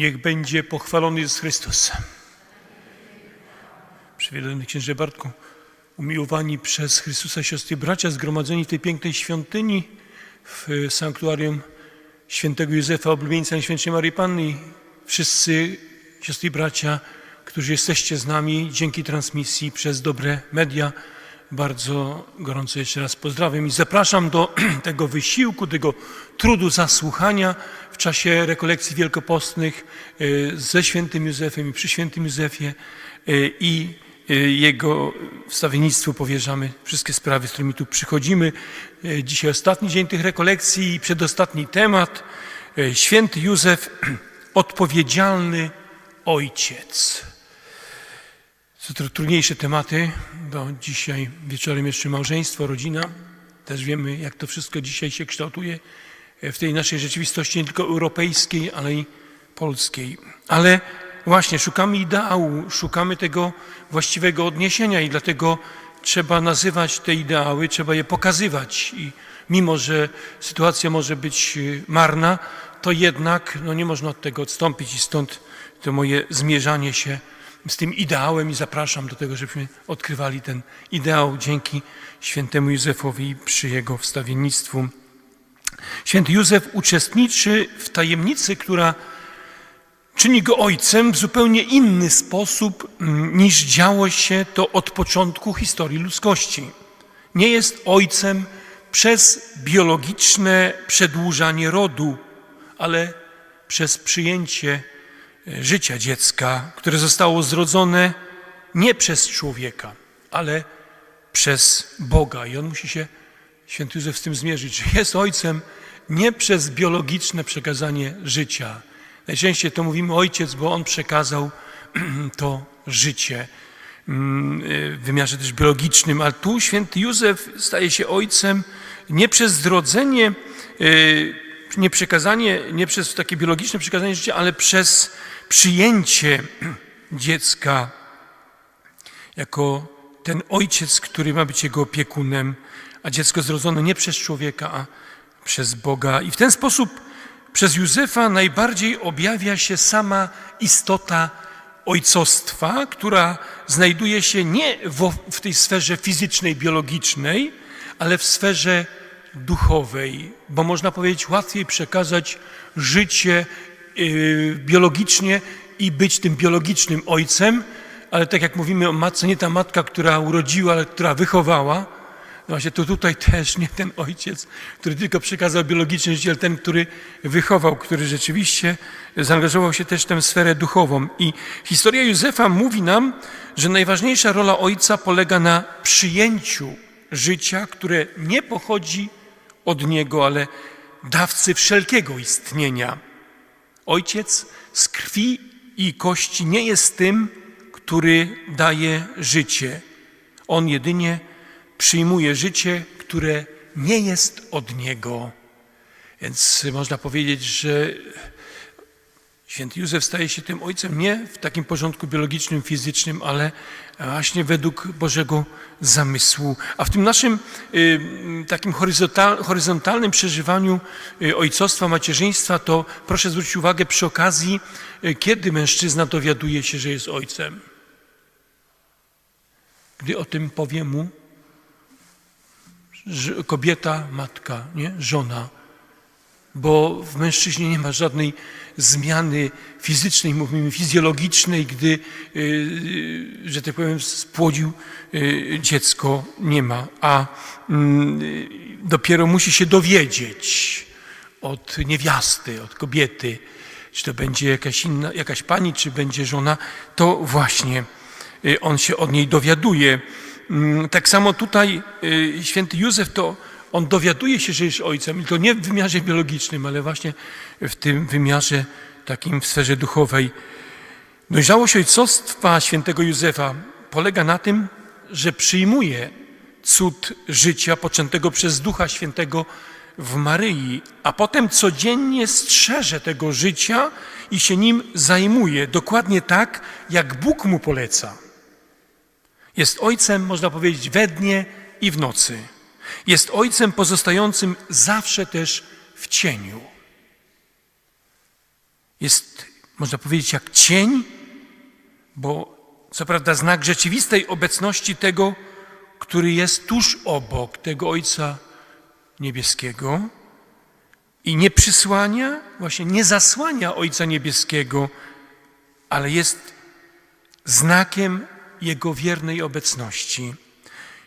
Niech będzie pochwalony Jezus Chrystus. Przywielony księże Bartku, umiłowani przez Chrystusa siostry i bracia, zgromadzeni w tej pięknej świątyni w sanktuarium świętego Józefa, oblubieńca Najświętszej Maryi Panny, wszyscy siostry i bracia, którzy jesteście z nami dzięki transmisji przez dobre media, bardzo gorąco jeszcze raz pozdrawiam i zapraszam do tego wysiłku, tego trudu zasłuchania w czasie rekolekcji wielkopostnych e, ze świętym Józefem i przy świętym Józefie e, i e, jego wstawiennictwu powierzamy wszystkie sprawy, z którymi tu przychodzimy. Dzisiaj ostatni dzień tych rekolekcji i przedostatni temat. Święty Józef, odpowiedzialny ojciec. Trudniejsze tematy, bo dzisiaj wieczorem jeszcze małżeństwo, rodzina. Też wiemy, jak to wszystko dzisiaj się kształtuje w tej naszej rzeczywistości, nie tylko europejskiej, ale i polskiej. Ale właśnie szukamy ideału, szukamy tego właściwego odniesienia i dlatego trzeba nazywać te ideały, trzeba je pokazywać. I mimo, że sytuacja może być y, marna, to jednak no, nie można od tego odstąpić i stąd to moje zmierzanie się z tym ideałem i zapraszam do tego, żebyśmy odkrywali ten ideał dzięki świętemu Józefowi przy jego wstawiennictwu. Święty Józef uczestniczy w tajemnicy, która czyni go ojcem w zupełnie inny sposób mm, niż działo się to od początku historii ludzkości. Nie jest ojcem przez biologiczne przedłużanie rodu, ale przez przyjęcie życia dziecka, które zostało zrodzone nie przez człowieka, ale przez Boga. I on musi się, święty Józef, z tym zmierzyć, że jest ojcem nie przez biologiczne przekazanie życia. Najczęściej to mówimy ojciec, bo on przekazał to życie mm, w wymiarze też biologicznym, ale tu święty Józef staje się ojcem nie przez zrodzenie, y, nie przekazanie, nie przez takie biologiczne przekazanie życia, ale przez przyjęcie dziecka jako ten ojciec, który ma być jego opiekunem, a dziecko zrodzone nie przez człowieka, a przez Boga. I w ten sposób przez Józefa najbardziej objawia się sama istota ojcostwa, która znajduje się nie w, tej sferze fizycznej, biologicznej, ale w sferze duchowej, bo można powiedzieć, łatwiej przekazać życie biologicznie i być tym biologicznym ojcem, ale tak jak mówimy o matce, nie ta matka, która urodziła, ale która wychowała. No właśnie to tutaj też nie ten ojciec, który tylko przekazał biologiczne życie, ale ten, który wychował, który rzeczywiście zaangażował się też w tę sferę duchową. I historia Józefa mówi nam, że najważniejsza rola ojca polega na przyjęciu życia, które nie pochodzi od niego, ale dawcy wszelkiego istnienia. Ojciec z krwi i kości nie jest tym, który daje życie. On jedynie przyjmuje życie, które nie jest od Niego. Więc można powiedzieć, że święty Józef staje się tym ojcem nie w takim porządku biologicznym, fizycznym, ale właśnie według Bożego zamysłu. A w tym naszym y, takim horyzontal, horyzontalnym przeżywaniu y, ojcostwa, macierzyństwa, to proszę zwrócić uwagę przy okazji, y, kiedy mężczyzna dowiaduje się, że jest ojcem. Gdy o tym powie mu kobieta, matka, nie? żona. Bo w mężczyźnie nie ma żadnej zmiany fizycznej, mówimy fizjologicznej, gdy, yy, że tak powiem, spłodził yy, dziecko, nie ma. A yy, dopiero musi się dowiedzieć od niewiasty, od kobiety, czy to będzie jakaś inna, jakaś pani, czy będzie żona, to właśnie y, on się od niej dowiaduje. Mm, Tak samo tutaj y, święty Józef to on dowiaduje się, że jest ojcem i to nie w wymiarze biologicznym, ale właśnie w tym wymiarze takim w sferze duchowej. Dojrzałość ojcostwa świętego Józefa polega na tym, że przyjmuje cud życia poczętego przez Ducha Świętego w Maryi, a potem codziennie strzeże tego życia i się nim zajmuje, dokładnie tak, jak Bóg mu poleca. Jest ojcem, można powiedzieć, we dnie i w nocy. Jest ojcem pozostającym zawsze też w cieniu. Jest można powiedzieć, jak cień, bo co prawda znak rzeczywistej obecności tego, który jest tuż obok tego Ojca Niebieskiego i nie przysłania, właśnie nie zasłania Ojca Niebieskiego, ale jest znakiem Jego wiernej obecności.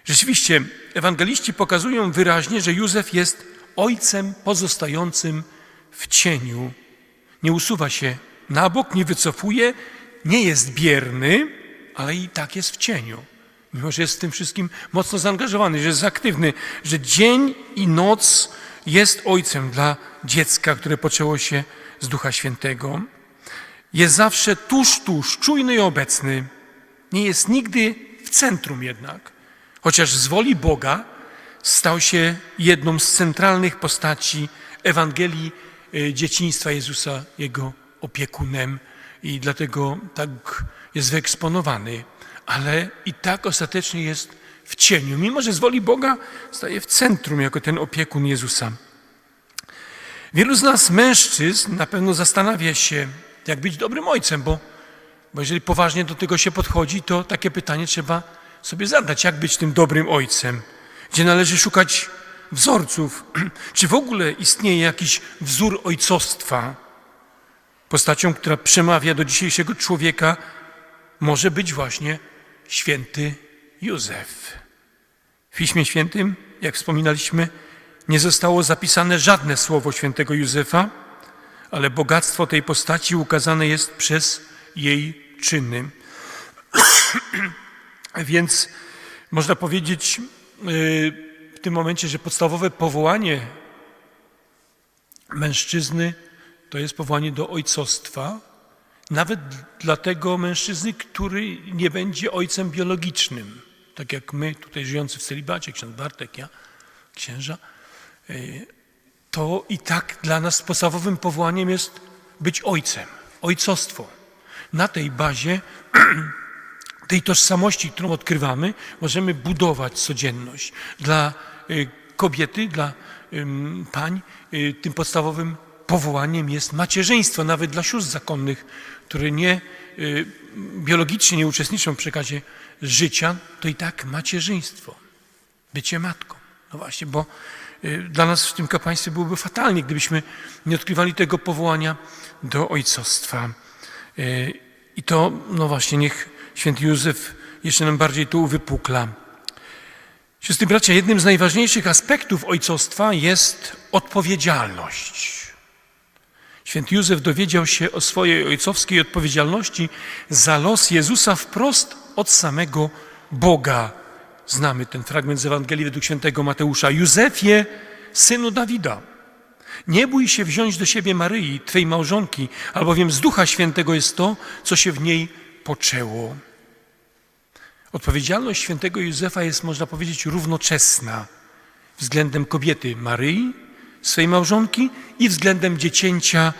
Rzeczywiście, ewangeliści pokazują wyraźnie, że Józef jest ojcem pozostającym w cieniu. Nie usuwa się na bok, nie wycofuje, nie jest bierny, ale i tak jest w cieniu. Mimo, że jest w tym wszystkim mocno zaangażowany, że jest aktywny, że dzień i noc jest ojcem dla dziecka, które poczęło się z Ducha Świętego. Jest zawsze tuż, tuż, czujny i obecny. Nie jest nigdy w centrum jednak. Chociaż z woli Boga stał się jedną z centralnych postaci Ewangelii e, dzieciństwa Jezusa, Jego opiekunem i dlatego tak jest wyeksponowany, ale i tak ostatecznie jest w cieniu. Mimo, że z woli Boga staje w centrum jako ten opiekun Jezusa. Wielu z nas, mężczyzn, na pewno zastanawia się, jak być dobrym ojcem, bo, bo jeżeli poważnie do tego się podchodzi, to takie pytanie trzeba sobie zadać, jak być tym dobrym ojcem, gdzie należy szukać wzorców, czy w ogóle istnieje jakiś wzór ojcostwa. Postacią, która przemawia do dzisiejszego człowieka, może być właśnie święty Józef. W Piśmie Świętym, jak wspominaliśmy, nie zostało zapisane żadne słowo świętego Józefa, ale bogactwo tej postaci ukazane jest przez jej czyny. Więc można powiedzieć yy, w tym momencie, że podstawowe powołanie mężczyzny to jest powołanie do ojcostwa, nawet dla tego mężczyzny, który nie będzie ojcem biologicznym, tak jak my tutaj żyjący w celibacie, ksiądz Bartek, ja, księża, yy, to i tak dla nas podstawowym powołaniem jest być ojcem, ojcostwo. Na tej bazie tej tożsamości, którą odkrywamy, możemy budować codzienność. Dla y, kobiety, dla pań, y, tym podstawowym powołaniem jest macierzyństwo, nawet dla sióstr zakonnych, które nie y, biologicznie nie uczestniczą w przekazie życia, to i tak macierzyństwo, bycie matką. No właśnie, bo dla nas w tym kapłaństwie byłoby fatalnie, gdybyśmy nie odkrywali tego powołania do ojcostwa. I to, no właśnie, niech święty Józef jeszcze nam bardziej to uwypukla. Siostry bracia, jednym z najważniejszych aspektów ojcostwa jest odpowiedzialność. Święty Józef dowiedział się o swojej ojcowskiej odpowiedzialności za los Jezusa wprost od samego Boga. Znamy ten fragment z Ewangelii według świętego Mateusza. Józefie, synu Dawida, nie bój się wziąć do siebie Maryi, Twej małżonki, albowiem z Ducha Świętego jest to, co się w niej poczęło. Odpowiedzialność świętego Józefa jest, można powiedzieć, równoczesna względem kobiety Maryi, swej małżonki i względem dziecięcia,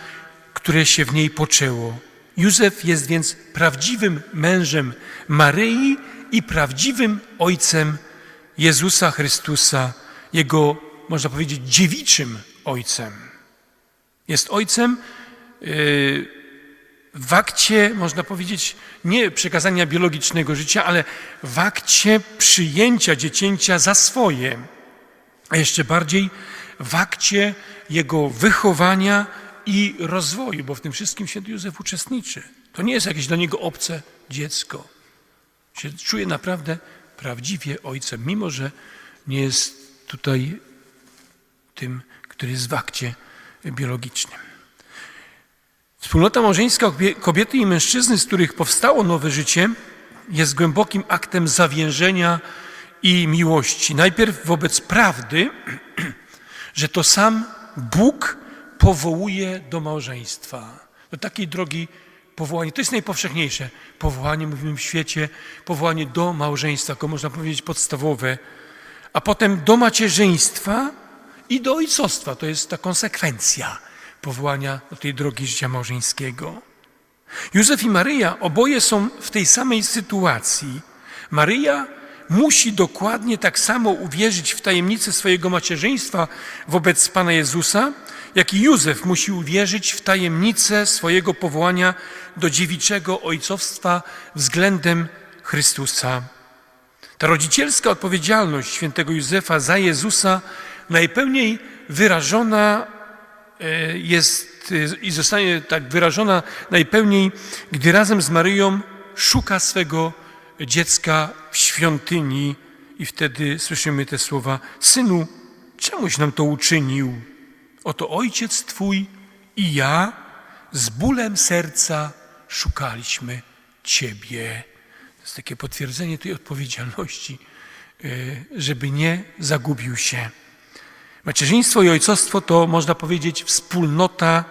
które się w niej poczęło. Józef jest więc prawdziwym mężem Maryi i prawdziwym ojcem Jezusa Chrystusa, jego, można powiedzieć, dziewiczym ojcem. Jest ojcem yy, w akcie, można powiedzieć, nie przekazania biologicznego życia, ale w akcie przyjęcia dziecięcia za swoje, a jeszcze bardziej w akcie jego wychowania i rozwoju, bo w tym wszystkim święty Józef uczestniczy. To nie jest jakieś dla niego obce dziecko. Się czuje naprawdę prawdziwie ojcem, mimo że nie jest tutaj tym, który jest w akcie biologicznym. Wspólnota małżeńska kobiety i mężczyzny, z których powstało nowe życie, jest głębokim aktem zawiężenia i miłości. Najpierw wobec prawdy, że to sam Bóg powołuje do małżeństwa, do takiej drogi powołanie. To jest najpowszechniejsze powołanie, mówimy w świecie, powołanie do małżeństwa, jako można powiedzieć podstawowe, a potem do macierzyństwa i do ojcostwa. To jest ta konsekwencja powołania do tej drogi życia małżeńskiego. Józef i Maryja oboje są w tej samej sytuacji. Maryja musi dokładnie tak samo uwierzyć w tajemnicę swojego macierzyństwa wobec Pana Jezusa, jak i Józef musi uwierzyć w tajemnicę swojego powołania do dziewiczego ojcowstwa względem Chrystusa. Ta rodzicielska odpowiedzialność świętego Józefa za Jezusa najpełniej wyrażona jest e, i zostanie tak wyrażona najpełniej, gdy razem z Maryją szuka swego dziecka w świątyni i wtedy słyszymy te słowa: Synu, czemuś nam to uczynił? Oto ojciec twój i ja z bólem serca szukaliśmy Ciebie. To jest takie potwierdzenie tej odpowiedzialności, y, żeby nie zagubił się. Macierzyństwo i ojcostwo to, można powiedzieć, wspólnota,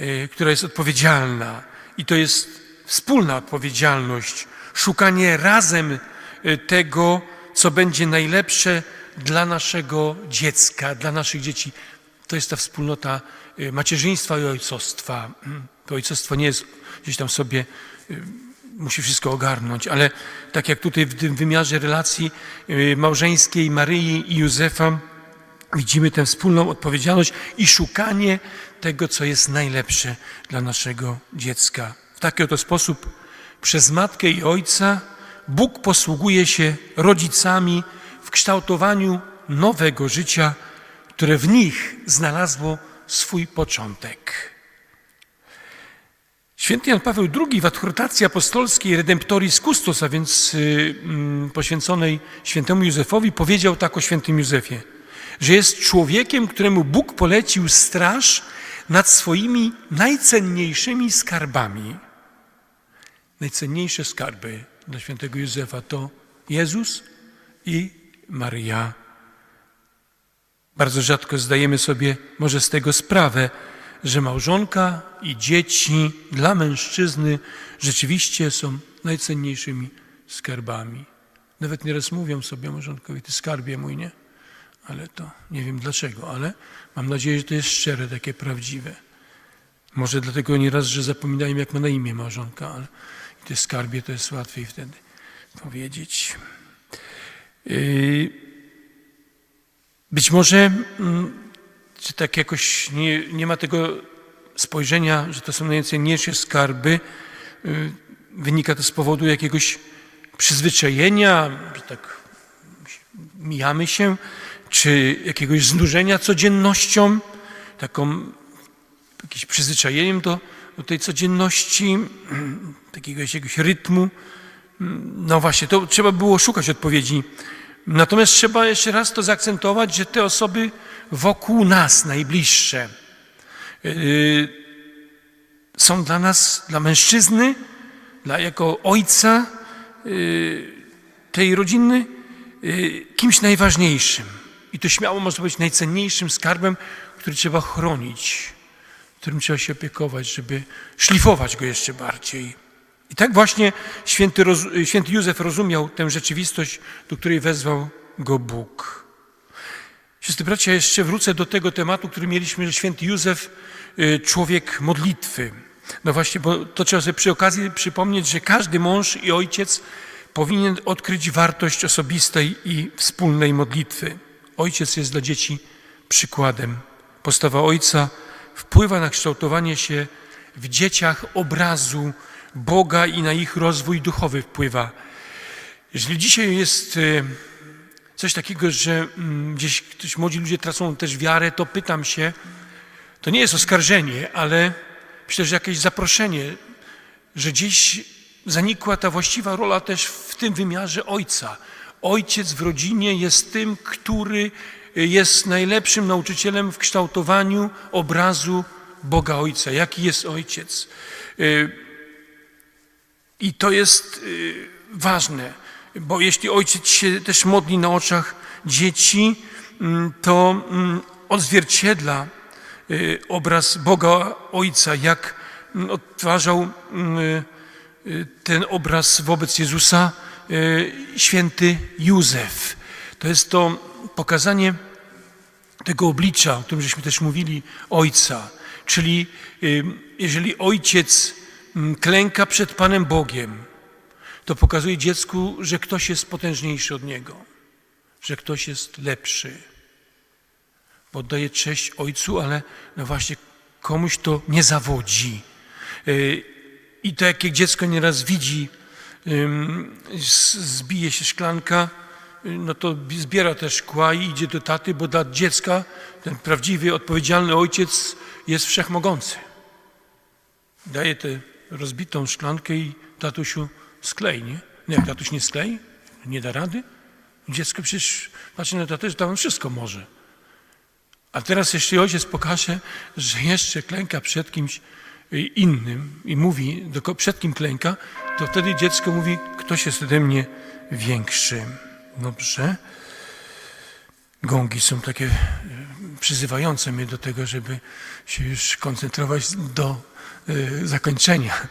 y, która jest odpowiedzialna. I to jest wspólna odpowiedzialność, szukanie razem y, tego, co będzie najlepsze dla naszego dziecka, dla naszych dzieci. To jest ta wspólnota y, macierzyństwa i ojcostwa. Mm, To ojcostwo nie jest gdzieś tam sobie, musi wszystko ogarnąć, ale tak jak tutaj w tym wymiarze relacji małżeńskiej Maryi i Józefa, widzimy tę wspólną odpowiedzialność i szukanie tego, co jest najlepsze dla naszego dziecka. W taki oto sposób przez matkę i ojca Bóg posługuje się rodzicami w kształtowaniu nowego życia, które w nich znalazło swój początek. Święty Jan Paweł II w adhortacji apostolskiej Redemptoris Custos, a więc y, mm, poświęconej świętemu Józefowi, powiedział tak o świętym Józefie, że jest człowiekiem, któremu Bóg polecił straż nad swoimi najcenniejszymi skarbami. Najcenniejsze skarby dla świętego Józefa to Jezus i Maria. Bardzo rzadko zdajemy sobie może z tego sprawę, że małżonka i dzieci dla mężczyzny rzeczywiście są najcenniejszymi skarbami. Nawet nieraz mówią sobie małżonkowi, ty skarbie mój, nie? Ale to nie wiem dlaczego, ale mam nadzieję, że to jest szczere, takie prawdziwe. Może dlatego nieraz, że zapominają, jak ma na imię małżonka, ale ty skarbie to jest łatwiej wtedy powiedzieć. Yy, być może, mm, czy tak jakoś nie, nie ma tego spojrzenia, że to są najcenniejsze skarby, yy, wynika to z powodu jakiegoś przyzwyczajenia, że tak mijamy się, czy jakiegoś znużenia codziennością, taką, jakimś przyzwyczajeniem do, do tej codzienności, takiego jakiegoś rytmu. No właśnie, to trzeba było szukać odpowiedzi. Natomiast trzeba jeszcze raz to zaakcentować, że te osoby wokół nas, najbliższe, yy, są dla nas, dla mężczyzny, dla jako ojca yy, tej rodziny, yy, kimś najważniejszym. I to śmiało można być najcenniejszym skarbem, który trzeba chronić, którym trzeba się opiekować, żeby szlifować go jeszcze bardziej. I tak właśnie święty, święty Józef rozumiał tę rzeczywistość, do której wezwał go Bóg. Siostry bracia, jeszcze wrócę do tego tematu, który mieliśmy, że święty Józef, y, człowiek modlitwy. No właśnie, bo to trzeba sobie przy okazji przypomnieć, że każdy mąż i ojciec powinien odkryć wartość osobistej i wspólnej modlitwy. Ojciec jest dla dzieci przykładem. Postawa ojca wpływa na kształtowanie się w dzieciach obrazu Boga i na ich rozwój duchowy wpływa. Jeżeli dzisiaj jest e, coś takiego, że mm, gdzieś ktoś, młodzi ludzie tracą też wiarę, to pytam się, to nie jest oskarżenie, ale myślę, że jakieś zaproszenie, że gdzieś zanikła ta właściwa rola też w tym wymiarze ojca. Ojciec w rodzinie jest tym, który jest najlepszym nauczycielem w kształtowaniu obrazu Boga Ojca. Jaki jest Ojciec? E, i to jest y, ważne, bo jeśli ojciec się też modli na oczach dzieci, mm, to mm, odzwierciedla y, obraz Boga Ojca, jak mm, odtwarzał y, ten obraz wobec Jezusa święty Józef. To jest to pokazanie tego oblicza, o którym żeśmy też mówili, Ojca. Czyli jeżeli ojciec Mm, klęka przed Panem Bogiem, to pokazuje dziecku, że ktoś jest potężniejszy od niego, że ktoś jest lepszy. bo oddaje cześć ojcu, ale no właśnie komuś to nie zawodzi. Y, I tak jak dziecko nieraz widzi, zbije się szklanka, y, no to bi- zbiera te szkła i idzie do taty, bo dla dziecka ten prawdziwy, odpowiedzialny ojciec jest wszechmogący. Daje tę rozbitą szklankę i tatusiu sklej, nie? No jak tatuś nie sklei, nie da rady. Dziecko przecież patrzy na tatę, że tam wszystko może. A teraz jeśli ojciec pokaże, że jeszcze klęka przed kimś innym i mówi, przed kim klęka, to wtedy dziecko mówi, ktoś jest ode mnie większy. Dobrze. Gongi są takie y, przyzywające mnie do tego, żeby się już koncentrować do y, zakończenia.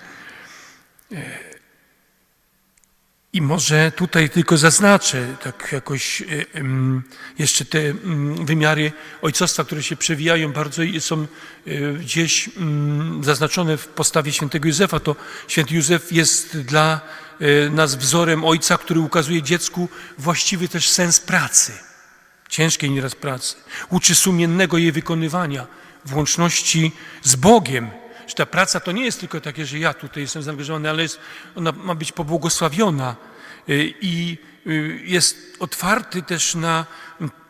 I może tutaj tylko zaznaczę tak jakoś em, jeszcze te wymiary ojcostwa, które się przewijają bardzo i są e, gdzieś zaznaczone w postawie świętego Józefa. To święty Józef jest dla e, nas wzorem ojca, który ukazuje dziecku właściwy też sens pracy, ciężkiej nieraz pracy. Uczy sumiennego jej wykonywania w łączności z Bogiem, że ta praca to nie jest tylko takie, że ja tutaj jestem zaangażowany, ale jest, ona ma być pobłogosławiona y, i y, jest otwarty też na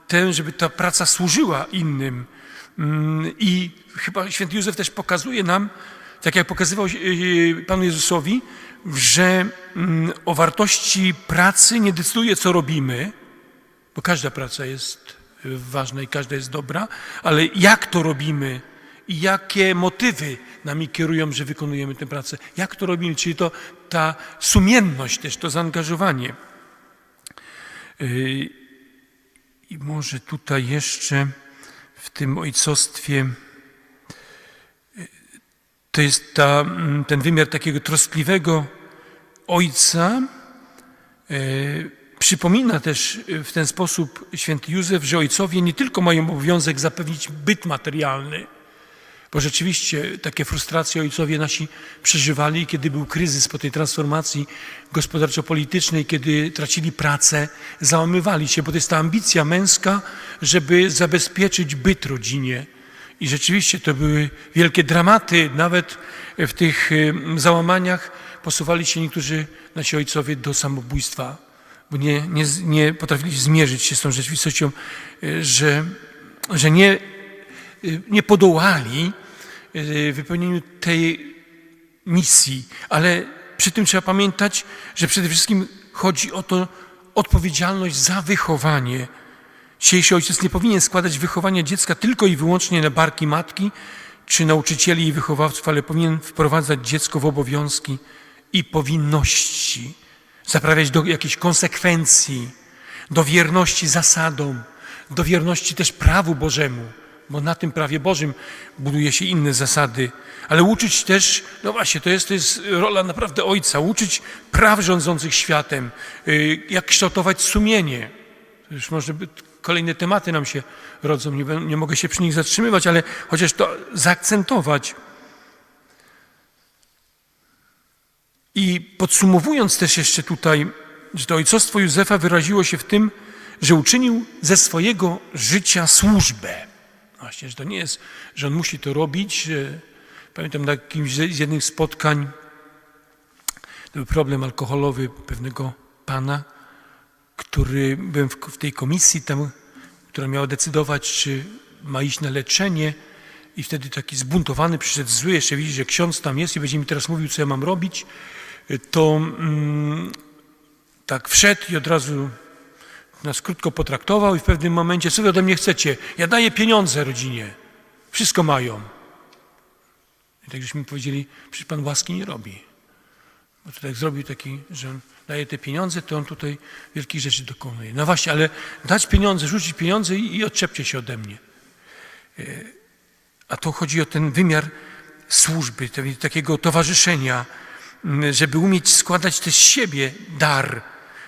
tę, żeby ta praca służyła innym. Mm, I chyba święty Józef też pokazuje nam, tak jak pokazywał y, Panu Jezusowi, że mm, o wartości pracy nie decyduje, co robimy, bo każda praca jest ważna i każda jest dobra, ale jak to robimy i jakie motywy nami kierują, że wykonujemy tę pracę, jak to robimy, czyli to ta sumienność też, to zaangażowanie. Y, I może tutaj jeszcze w tym ojcostwie y, to jest ta, mm, ten wymiar takiego troskliwego ojca, y, Przypomina też w ten sposób święty Józef, że ojcowie nie tylko mają obowiązek zapewnić byt materialny, bo rzeczywiście takie frustracje ojcowie nasi przeżywali, kiedy był kryzys po tej transformacji gospodarczo-politycznej, kiedy tracili pracę, załamywali się, bo to jest ta ambicja męska, żeby zabezpieczyć byt rodzinie. I rzeczywiście to były wielkie dramaty, nawet w tych załamaniach posuwali się niektórzy nasi ojcowie do samobójstwa bo nie, nie, nie potrafili zmierzyć się z tą rzeczywistością, y, że, że nie, nie podołali y, wypełnieniu tej misji, ale przy tym trzeba pamiętać, że przede wszystkim chodzi o to odpowiedzialność za wychowanie. Dzisiejszy ojciec nie powinien składać wychowania dziecka tylko i wyłącznie na barki matki czy nauczycieli i wychowawców, ale powinien wprowadzać dziecko w obowiązki i powinności. Zaprawiać do jakiejś konsekwencji, do wierności zasadom, do wierności też prawu Bożemu, bo na tym prawie Bożym buduje się inne zasady, ale uczyć też, no właśnie, to jest, to jest rola naprawdę ojca, uczyć praw rządzących światem, y, jak kształtować sumienie. To już może kolejne tematy nam się rodzą, nie, nie mogę się przy nich zatrzymywać, ale chociaż to zaakcentować. I podsumowując też jeszcze tutaj, że to ojcostwo Józefa wyraziło się w tym, że uczynił ze swojego życia służbę. Właśnie, że to nie jest, że on musi to robić. Że, pamiętam na jakimś z jednych spotkań, to był problem alkoholowy pewnego pana, który byłem w, tej komisji tam, która miała decydować, czy ma iść na leczenie. I wtedy taki zbuntowany przyszedł zły, jeszcze widzi, że ksiądz tam jest i będzie mi teraz mówił, co ja mam robić. To mm, tak wszedł i od razu nas krótko potraktował i w pewnym momencie, co wy ode mnie chcecie? Ja daję pieniądze rodzinie. Wszystko mają. I tak żeśmy powiedzieli, przecież pan łaski nie robi. Bo to tak zrobił taki, że on daje te pieniądze, to on tutaj wielkich rzeczy dokonuje. No właśnie, ale dać pieniądze, rzucić pieniądze i, i odczepcie się ode mnie. E, A to chodzi o ten wymiar służby, takiego towarzyszenia, żeby umieć składać też z siebie dar,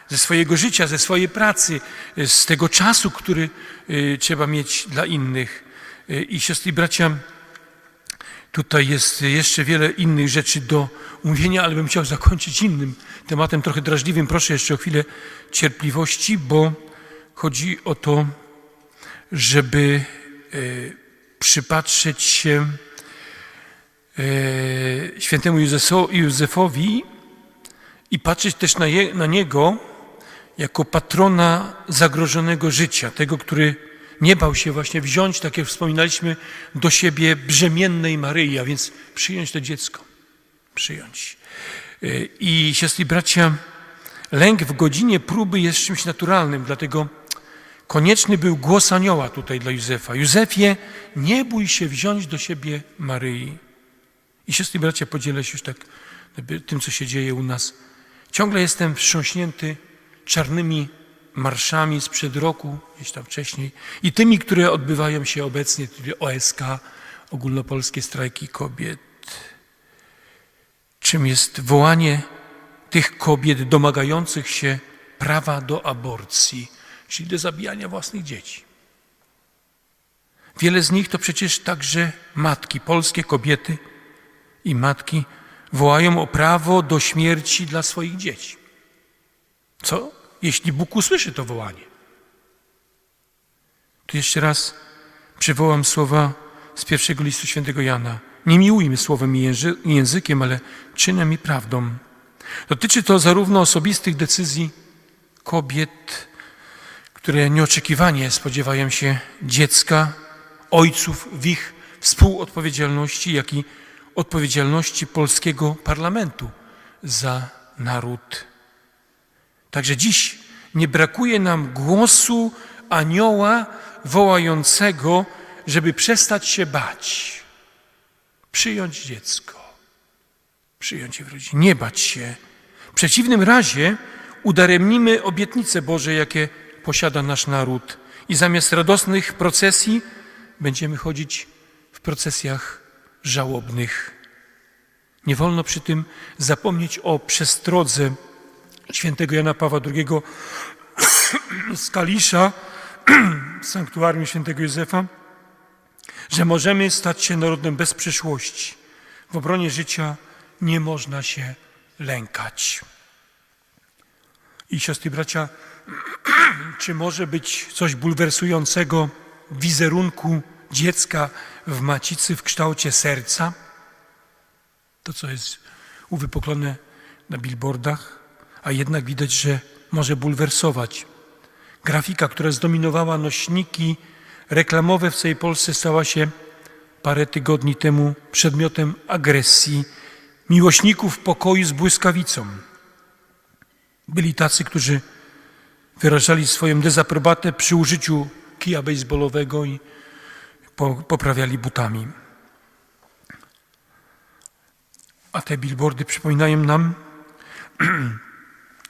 ze swojego życia, ze swojej pracy, e, z tego czasu, który e, trzeba mieć dla innych. E, I siostry i bracia, Tutaj jest jeszcze wiele innych rzeczy do umówienia, ale bym chciał zakończyć innym tematem, trochę drażliwym. Proszę jeszcze o chwilę cierpliwości, bo chodzi o to, żeby przypatrzeć się świętemu Józefowi i patrzeć też na, je, na niego jako patrona zagrożonego życia, tego, który nie bał się właśnie wziąć, tak jak wspominaliśmy, do siebie brzemiennej Maryi, a więc przyjąć to dziecko. Przyjąć. Y, I siostry bracia, lęk w godzinie próby jest czymś naturalnym, dlatego konieczny był głos anioła tutaj dla Józefa. Józefie, nie bój się wziąć do siebie Maryi. I siostry bracia, podzielę się już tak tym, co się dzieje u nas. Ciągle jestem wstrząśnięty czarnymi marszami sprzed roku, gdzieś tam wcześniej, i tymi, które odbywają się obecnie, czyli OSK, Ogólnopolskie Strajki Kobiet. Czym jest wołanie tych kobiet domagających się prawa do aborcji, czyli do zabijania własnych dzieci. Wiele z nich to przecież także matki, polskie kobiety i matki wołają o prawo do śmierci dla swoich dzieci. Co, jeśli Bóg usłyszy to wołanie? Tu jeszcze raz przywołam słowa z pierwszego listu świętego Jana. Nie miłujmy słowem i języ- i językiem, ale czynem i prawdą. Dotyczy to zarówno osobistych decyzji kobiet, które nieoczekiwanie spodziewają się dziecka, ojców w ich współodpowiedzialności, jak i odpowiedzialności polskiego parlamentu za naród. Także dziś nie brakuje nam głosu anioła wołającego, żeby przestać się bać, przyjąć dziecko, przyjąć je w rodzinie, nie bać się. W przeciwnym razie udaremnimy obietnice Boże, jakie posiada nasz naród i zamiast radosnych procesji będziemy chodzić w procesjach żałobnych. Nie wolno przy tym zapomnieć o przestrodze świętego Jana Pawła II z Kalisza, sanktuarium świętego Józefa, że możemy stać się narodem bez przyszłości. W obronie życia nie można się lękać. I siostry bracia, czy może być coś bulwersującego w wizerunku dziecka w macicy w kształcie serca? To, co jest uwypuklone na billboardach, a jednak widać, że może bulwersować. Grafika, która zdominowała nośniki reklamowe w całej Polsce, stała się parę tygodni temu przedmiotem agresji miłośników pokoju z błyskawicą. Byli tacy, którzy wyrażali swoją dezaprobatę przy użyciu kija baseballowego i po, poprawiali butami. A te billboardy przypominają nam,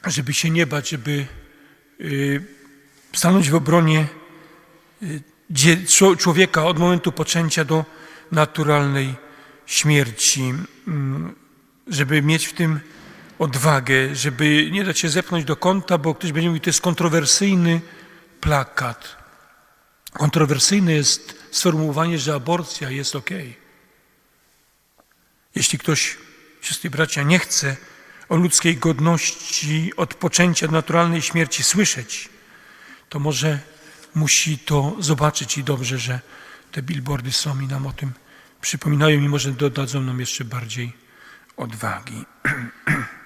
żeby się nie bać, żeby y, stanąć w obronie y, człowieka od momentu poczęcia do naturalnej śmierci, mm, żeby mieć w tym odwagę, żeby nie dać się zepchnąć do kąta, bo ktoś będzie mówił, to jest kontrowersyjny plakat. Kontrowersyjne jest sformułowanie, że aborcja jest ok. Jeśli ktoś, siostry bracia, nie chce o ludzkiej godności od poczęcia naturalnej śmierci słyszeć, to może musi to zobaczyć i dobrze, że te billboardy są i nam o tym przypominają i może dodadzą nam jeszcze bardziej odwagi.